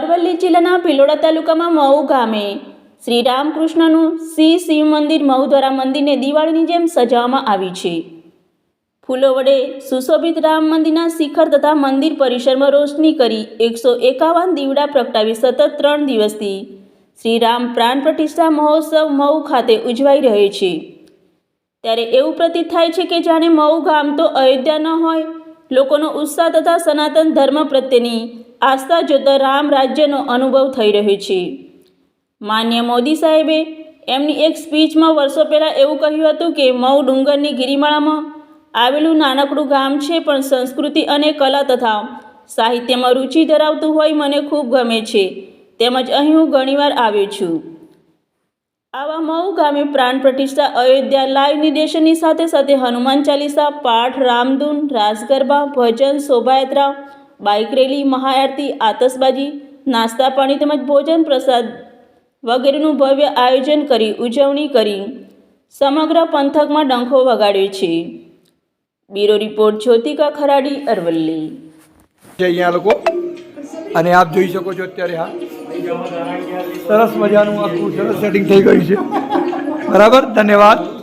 અરવલ્લી જિલ્લાના ભિલોડા તાલુકામાં મહુ ગામે. શ્રી રામકૃષ્ણનું શ્રી શિવ મંદિર મહુ દ્વારા મંદિરને દિવાળીની જેમ સજાવવામાં આવ્યું છે. ફૂલો વડે સુશોભિત રામ મંદિરના શિખર તથા મંદિર પરિસરમાં રોશની કરી એકસો એકાવન દીવડા પ્રગટાવી સતત ત્રણ દિવસથી. શ્રી રામ પ્રાણ પ્રતિષ્ઠા મહોત્સવ મહુ ખાતે ઉજવાઈ રહ્યો છે. ત્યારે એવું પ્રતીત થાય છે કે જાણે મહુ ગામ તો અયોધ્યા ન હોય, લોકોનો ઉત્સાહ તથા સનાતન ધર્મ પ્રત્યેની આસ્થા જોતા રામ રાજ્યનો અનુભવ થઈ રહ્યો છે. માન્ય મોદી સાહેબે એમની એક સ્પીચમાં વર્ષો પહેલાં એવું કહ્યું હતું કે, મઉ ડુંગરની ગિરિમાળામાં આવેલું નાનકડું ગામ છે, પણ સંસ્કૃતિ અને કલા તથા સાહિત્યમાં રુચિ ધરાવતું હોય મને ખૂબ ગમે છે. તેમજ અહીં હું ઘણીવાર આવ્યો છું. આવા મઉ ગામે પ્રાણ પ્રતિષ્ઠા અયોધ્યા લાઈવ નિર્દેશનની સાથે સાથે હનુમાન ચાલીસા, પાઠ, રામધૂન રાસ ગરબા ભજન, શોભાયાત્રા બાઇક રેલી, મહાઆરતી, આતશબાજી, નાસ્તા પાણી તેમજ ભોજન પ્રસાદ વગેરેનું ભવ્ય આયોજન કરી, ઉજવણી કરી. સમગ્ર પંથકમાં ડંખો વગાડ્યો છે. Bureau report, Jyotika Kharadi, Aravalli. અહીંયા લોકો, અને આપ જોઈ શકો છો અત્યારે હા સરસ મજાનું આખું સરસ સેટિંગ થઈ ગયું છે. બરાબર? ધન્યવાદ.